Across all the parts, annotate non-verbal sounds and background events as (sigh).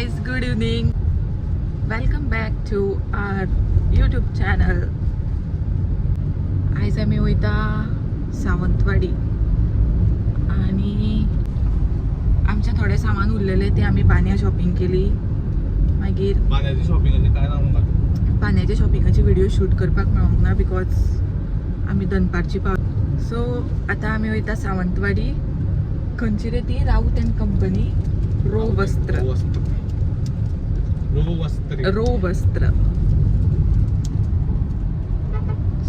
guys, good evening. Welcome back to our YouTube channel. आयज आमी वयता सावंतवाडी आणि आमचे थोडे सामान उरलेले ते आमी बान्या शॉपिंग केली. मागीर पाण्याची शॉपिंगाची काय पाण्याच्या शॉपिंगाची व्हिडिओ शूट करपाक मेळोंक ना बिकॉज आमी दनपारची पाव सो आतां आमी वयता सावंतवाडी खंयची रे ती राऊत अँड कंपनी रो वस्त्र वस्त्र रो वस्त्र रो वस्त्र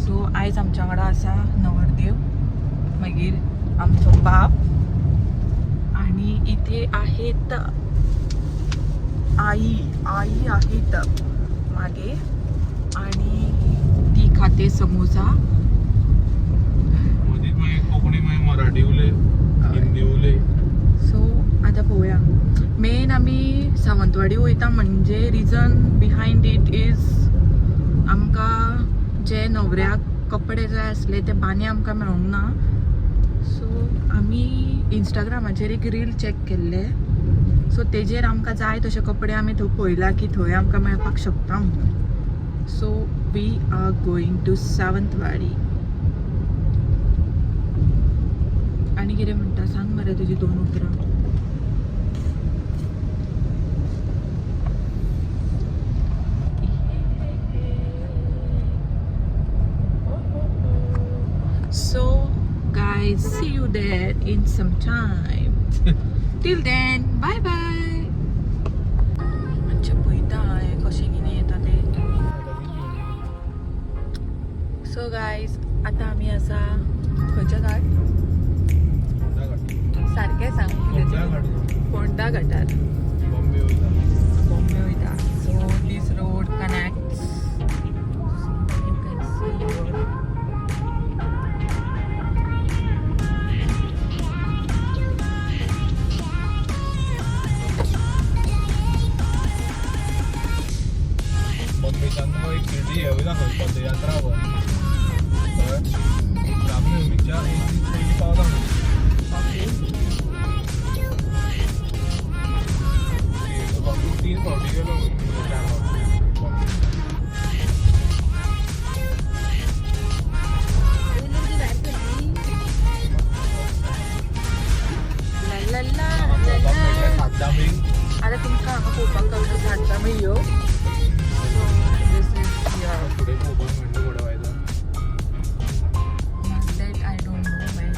सो आयज आमच्या वांगडा आसा नवरदेव मागीर आमचो बाप आणि इथे आहेत आई आई आहेत मागे आणि ती खाते समोसा. कोंकणी मराठी उलय हिंदी उलय सो आता पळोवया मेन आमी सावंतवाडी वयता म्हणजे रिजन बिहायंड इट इज आमकां जे न्हवऱ्याक कपडे जाय आसले ते बाने आमकां मेळोंक ना. सो आमी इंस्टाग्रामाचेर एक रील चॅक केल्ले. सो तेजेर आमकां जाय तशे कपडे आमी थंय पळयला की थंय आमकां मेळपाक शकता म्हणून. So we are going to Sawantwadi. आनी कितें म्हणटा? सांग मरे तुजी दोन उतरां. There in some time. (laughs) Till then, bye bye. So guys आतां आमी आसा खंयच्या घाट सारकें सांग कितें तें. बॉम्बेच्यान मग एक शिर्डी हे वयता खंय पदयात्रा गो कळ्ळें रामनवमीच्या एक दीस पयलीं पावता म्हणून तीन फावटी गेलो चार फावटी ला ला ला ला ला. सातदा बीन आता तुमकां हांगा पळोवपाक गावता धाडटा मेळ्यो सो दिस मेळटा घोडे वायजा that I don't know man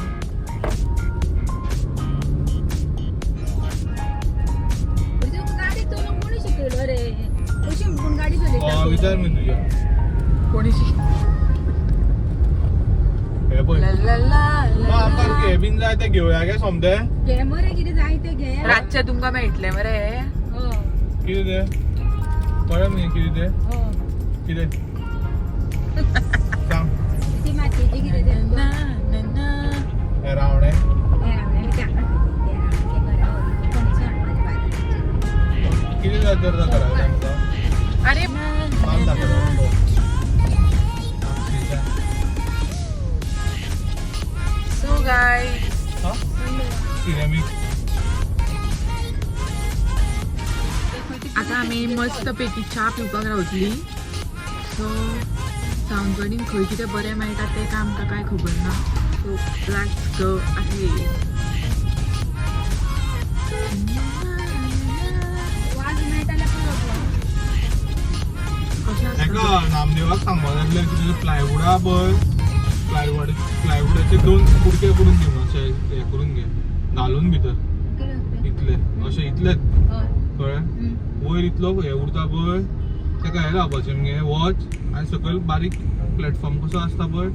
गाडी चलोवंक कोणी शिकयलो रे अशी म्हणून गाडी चलयता विचार मी तुझ्या कोणी शिक हे. पळय ला ला ला मग ला आमकां ला. हे बीन जाय ते घेवया गे सोमते घे मरे कितें जाय तें घे रातचे तुमकां मेळटले मरे हो. कितें ते कळ्ळें मगे कितें ते हो कितें अरे सो गाय आता आमी मस्त पैकी च्या पिवपाक रावतली सो सावंतवाडीन खंय कितें बरें मेळटा तें काय आमकां कांय खबर ना. सो लेट्स गो नामदेवाक सांगपाक आसलें की तुजें प्लायवुडा पळय प्लायवूड प्लायवुडाचे दोन कुडके करून दिवं अशें हे करून घे. घालून भितर इतले अशें इतलेच कळ्ळें वयर इतलो हे उरता पळय ताका हे लावपाचें मगे वॉच आनी सकयल बारीक प्लॅटफॉर्म कसो आसता पळय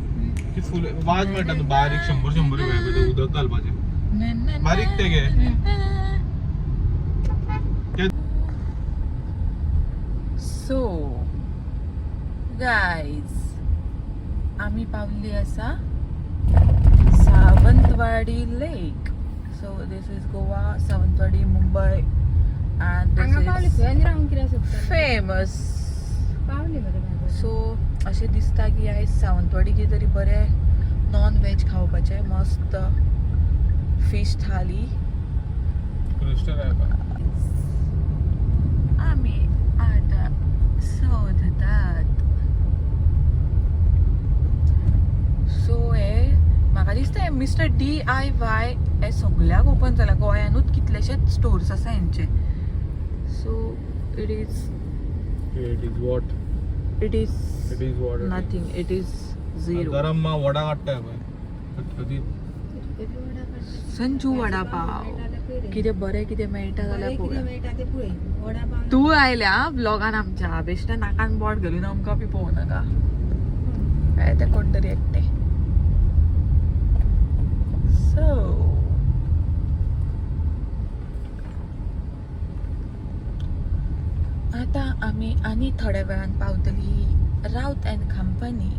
ती फूल वाज मेळटा न्हू. बारीक शंबर शंबर रुपया पळय उदक घालपाचें. बारीक ते घे. (laughs) सो गाईज आम्ही पावली असा Sawantwadi lake so this is Goa Sawantwadi Mumbai and famous पावली सो असे दिसता की आहे सावंतवाडी कितें तरी बरें नॉन व्हेज खावपाचें. मस्त फिश थाली. आमी आता सोदतात क्रिस्टल आहे का मिस्टर डी आय वाय हे सगळ्याक ओपन जाला गोंयानूच कितलेशेच स्टोर्स आसा हेंचे so it is it is what it is it is what nothing it is zero गरम मा वडा वडा करता. संजू वडापाव. पाव. कितें बरें कितें मेळटा जाल्यार पळय. वडापाव. तू आयल्या ब्लॉगान आमच्या. बेश्टे नाकान बोट घालून आमकां बी पळोवं नाका. काय ते कोण तरी एकटे. So. आता आमी आनी थोड्या वेळान पावतली रावत अँड कंपनी.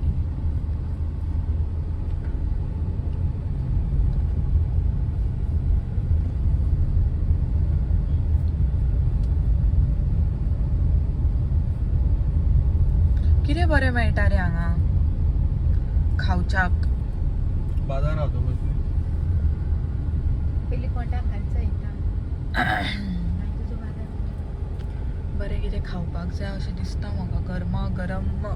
कितें बरें मेळटा रे हांगा खावच्याक बाजार कोंटाक घालचा येता बरें कितें खावपाक जाय अशें दिसता म्हाका गरमा गरम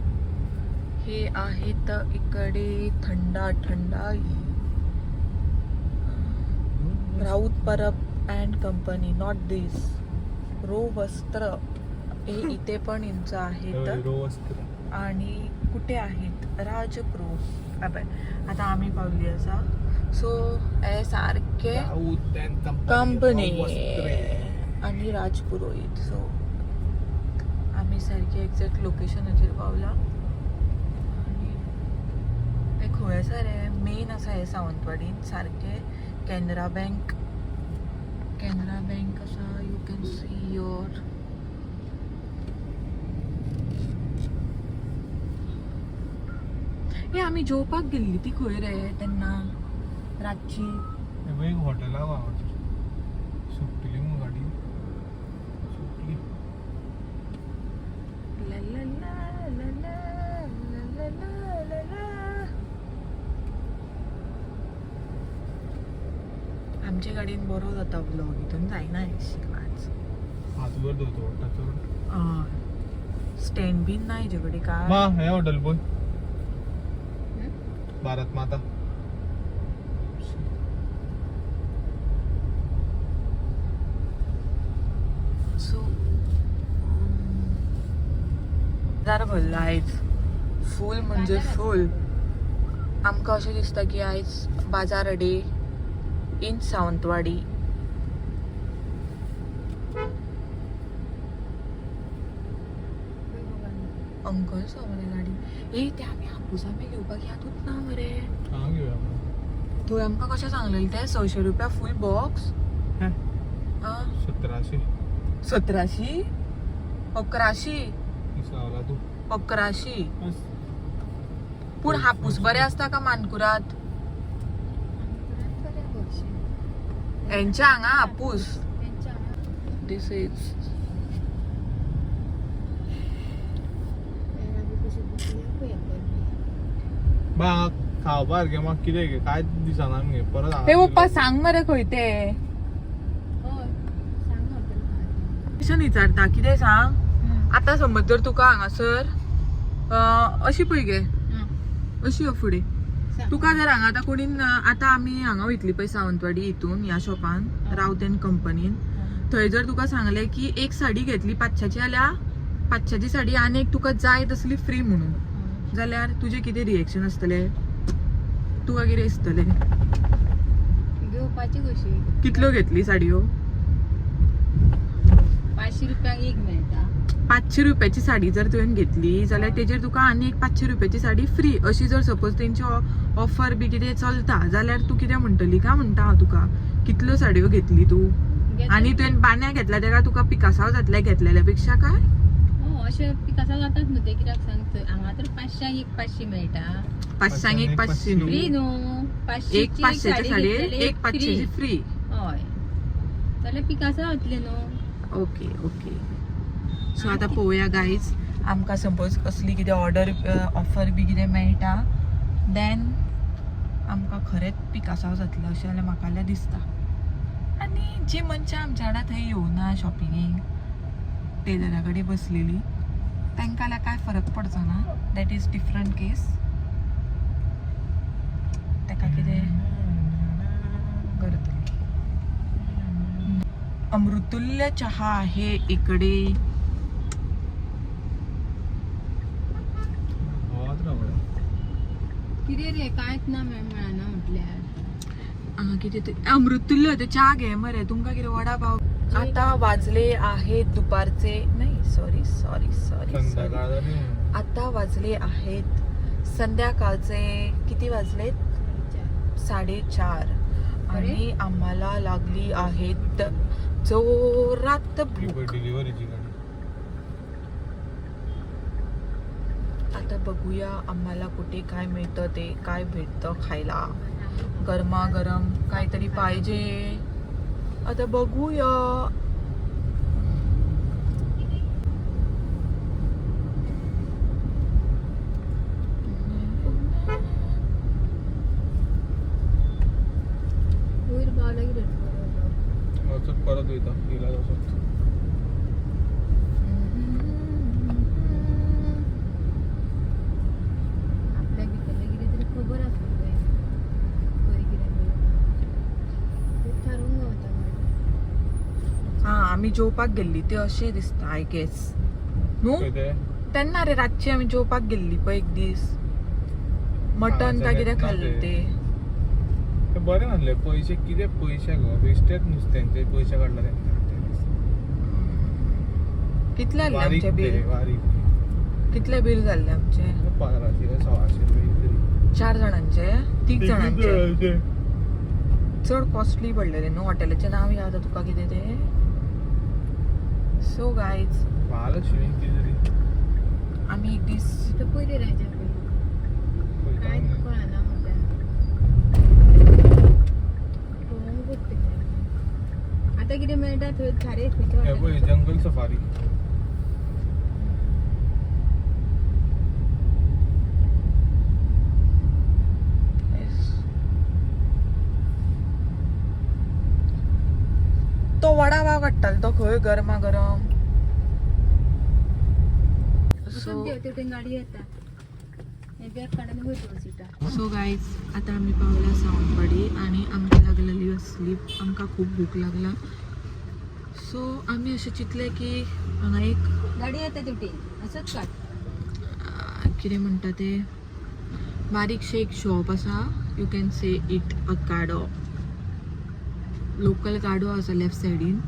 हे आहेत इकडे थंडा thandai Raut Parab and company not this row वस्त्र. हे इथे पण यांचं आहेत आणि कुठे आहेत? राजप्रो अबे आता आम्ही पावली असा. सो हे सारखे कंपनी. आणि राजपुरोहित. सो आम्ही सारखे एक्झॅक्ट लोकेशनाचेर पावला आणि हे खंय आसा रे मेन आसा हे सावंतवाडीन सारखे कॅनरा बँक कॅनरा बँक आसा यू कॅन सी युअर हे आम्ही जेवपाक गेल्ली ती खंय रे तेन्ना रातची. एक हॉटेला सुटली मग गाडी. सुटली ला ला ला ला ला ला ला ला ला. आमच्या गाडीन बरो जाता ब्लॉग इथून जायना आज हात वर. धरतो हॉटेलवर स्टँड बीन ना हेजे कडेन काय. मा हे हॉटेल पळय भारत माता सो बाजार भरला आयज फूल म्हणजे फूल. आमकां अशें दिसता की आयज बाजार डे इन सावंतवाडी. अंकल समोर गाडी. ए ते आमी हापूस आंबे घेवपाक यादूच ना मरे. थंय आमकां कशें सांगलेलें ते? सयशे रुपया फूल बॉक्स हे, आं सतराशे. सतराशी? अकराशी? अकराशी. पूण हापूस. बरे असता का मानकुराद यांच्या हांगा हापूस. दिस इज बा हांगा खावपा सारकें म्हाका कितें गे कांयच दिसना मगे परत गेलो. पप्पा सांग मरे खंय ते विचारता. कितें सांग? आतां समज जर तुका हांगासर अं, अशी पळय गे अशी फुडें तुका जर हांगा आतां कोणीन आतां आमी हांगा वयतली पळय सावंतवाडी हितून ह्या शॉपान रावत एन कंपनीन. थंय जर तुका सांगलें की एक साडी घेतली पांचशाची जाल्यार पांचशाची साडी आनी एक तुका जाय तसली फ्री म्हणून. जाल्यार तुजें कितें रिएक्शन आसतलें तुका कितें दिसतलें घेवपाची कशी? कितल्यो घेतली साडयो? पांचशे रुपयांक एक मेळटा. पांचशे रुपयाची साडी जर तुवें घेतली जाल्यार तेजेर तुका आनी एक पांचशे रुपयाची साडी फ्री अशी जर सपोज तेंची ऑफर बी कितें चलता जाल्यार तूं कितें म्हणटली काय म्हणटा हांव तुका कितल्यो साडयो घेतली तूं? आनी तुवें बान्या घेतल्या तेका तुका पिकासाव जातल्या घेतलेल्या पेक्षा काय? हो अशे पिकासा जातात न्हू ते कित्याक सांगता हांगा तर पांचशांक एक पांचशे मेळटा पाचशांक एक पाचशे न्हू फ्री न्हू पांचशेची एक साडयेर घेतलेली एक पाचशेची फ्री हय. जाल्यार पिकासा जातले न्हू ओके ओके सो आतां पळोवया गायज आमकां सपोज कसली कितें ऑर्डर ऑफर बी कितें मेळटा. देन आमकां खरेंच पिकासांव जातलो अशें जाल्यार म्हाका जाल्यार दिसता. आनी जी मनशां आमच्या वांगडा थंय येवना शॉपिंगेक टेलरा कडेन बसलेली तांकां जाल्यार कांय फरक पडचो ना दॅट इज डिफरंट केस ताका कितें करते अमृतुल्य चहा आहे इकडे किती रे? कांयच ना मेळना म्हटल्यार आ, किती ते अमृतुल्य होते. चहा घे मरे. तुमका किती वडापाव? आता वाजले आहेत दुपारचे नाही सॉरी सॉरी सॉरी झाली. आता वाजले आहेत संध्याकाळचे किती वाजलेत? साडेचार. आणि आम्हाला लागली आहेत जोरात भूक डिलिव्हरीची गाडी आता बघूया आम्हाला कुठे काय मिळतं ते काय भेटतं खायला. गरमागरम काहीतरी पाहिजे. आता बघूया वयर पावला की असं परत येतं गेला तसंच आपल्या भितरले कितें तरी खबर आसली पळय खंय कितें ते थारोवंक गावता आम्ही जेवपाक गेल्ली ते अशें दिसता आय गेस न्हू? तेन्ना रे रातची आमी जेवपाक गेल्ली पळय एक दीस. मटन काय कितें खाल्ले ते. बरें नासले पैसे कितें पयशे गो बेश्टेच नुस्त्यांचे पयशे काडला कितले बारीक आमचे बील? कितले बील जाल्ले आमचे? चार जणांचे? तीग जणांचे? जणांचे. चड कॉस्टली पडलेले न्हू हॉटेलाचें. नांव याद तुका कितें ते? सो गायज महालक्ष्मी कितें तरी? आमी एक दीस तिथं पयलीं राहायच्या म्हणे. कळना म्हटल्यार पळोवंक पडटलें आतां कितें मेळटा थंय थारे खंयच्या हे पळय हॉटेलाचें? जंगल सफारी तो वडापाव काडटालो तो खंय गरमा गरम सो वचून देव तेवटेन गाडी येता हे बॅग काडून वयर सिटा. सो गायज आता आम्ही पावल्या सावंतवाडी आणि आमकां लागलेली असली. आमकां खूब भूक लागला. सो आमी अशें चिंतलें की हांगा एक गाडी येता तेवटेन असोच काड अं, कितें म्हणटा ते? बारीकशें एक शॉप आसा you can say it a गाडो लोकल गाडो आसा लेफ्ट सायडीन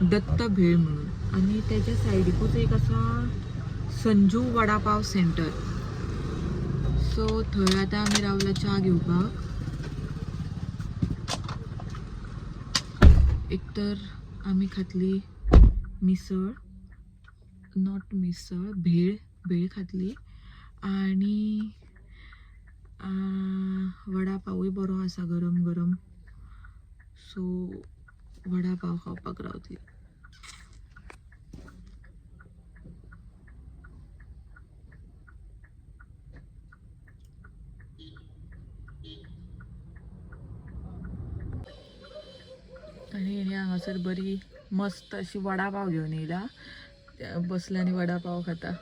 दत्त भेळ म्हणून. आनी त्याच्या सायडीकूच एक आसा संजू वडापाव सेंटर सो थंय आतां आमी रावला च्या घेवपाक एक तर आमी खातली मिसळ नॉट मिसळ भेळ भेळ खातली. आणि आ, वडापावूय बरो आसा गरम गरम सो वडापाव खावपाक रावतली आणि हेणी हांगासर बरी मस्त अशी वडापाव घेवन येयला त्या बसल्या आनी वडापाव खाता.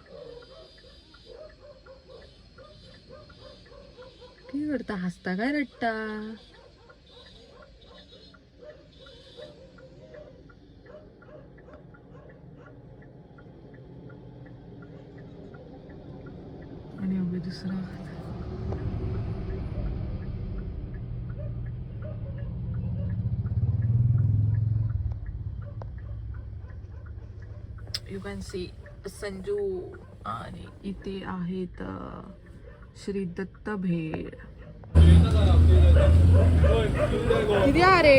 कितें करता? हांसता काय रडटा आणि अबे दुसरा यू कॅन सी संजू आणि इथे आहेत श्री दत्त भेळ. किती आहे रे?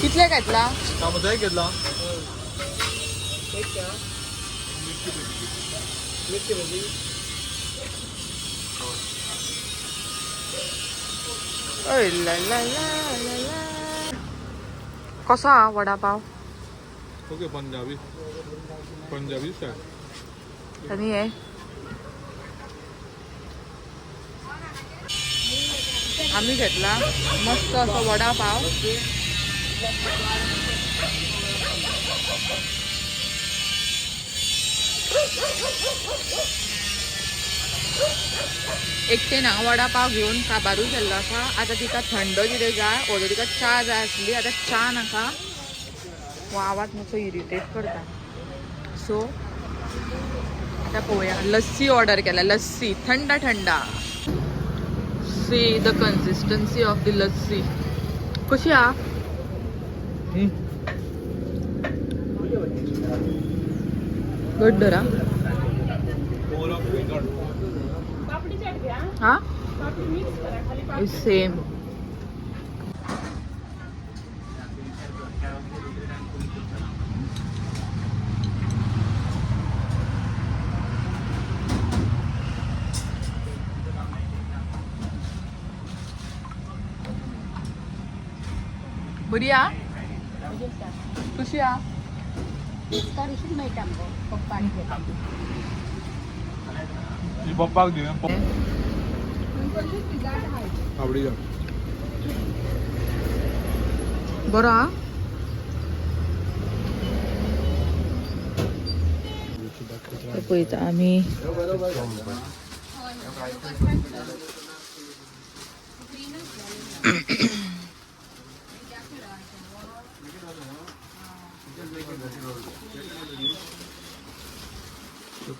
कितले घेतला काय घेतला ला कसा वडापाव? ओके पंजाबी. पंजाबी कधी आहे आम्ही घेतला मस्त असा वडापाव. एकटे ना वडापाव घेऊन काबारूच गेल्लो आसा. आतां तिका थंड कितें जाय ओदो तिका च्या जाय आसली आतां च्या नाका. हो आवाज मातसो इरिटेट करता. सो आतां पळोवया लस्सी ऑर्डर केल्या लस्सी. थंड थंड. See the consistency of the lassi. कशी आहा गड्डरा हा सेम बरी आ कशी आ तारीशीच मेळटा मगो पप्पान ही पप्पाक दिवन आवडी जा. बरो आ पळयता आमी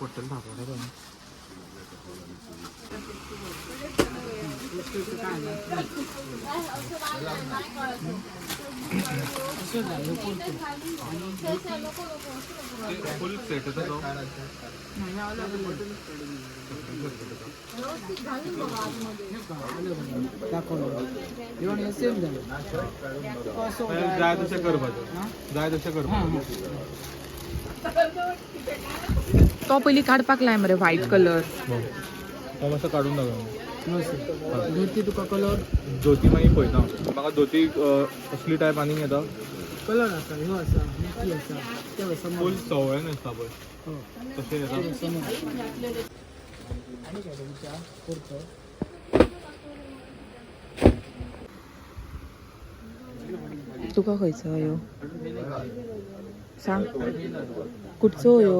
पट्टल दाखवता फुल सेट तो जाय तशें करपाचें जाय तशें करपाचें तो पयलीं काडपाक लाय मरे व्हायट कलर हो. मातसो काडून दाखय धोती तुका कलर धोती मागीर पळयता. म्हाका धोती कसली टायप आनीक येता. कलर आसा ह्यो आसा मेथी आसा त्यो आसा फुल पळय. तशें येता. आनी काय तुमच्या कुर्तो तुका खंयचो ह्यो सांग कुठचो ह्यो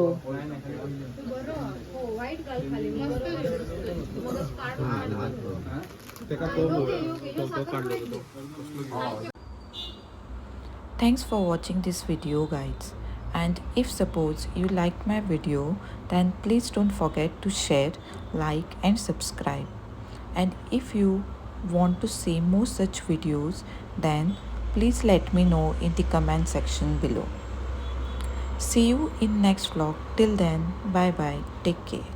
तेका तो तो तो काडलो तो Thanks for watching this video guys and if suppose you liked my video then please don't forget to share like and subscribe and if you want to see more such videos then please let me know in the comment section below see you in next vlog. Till then bye bye take care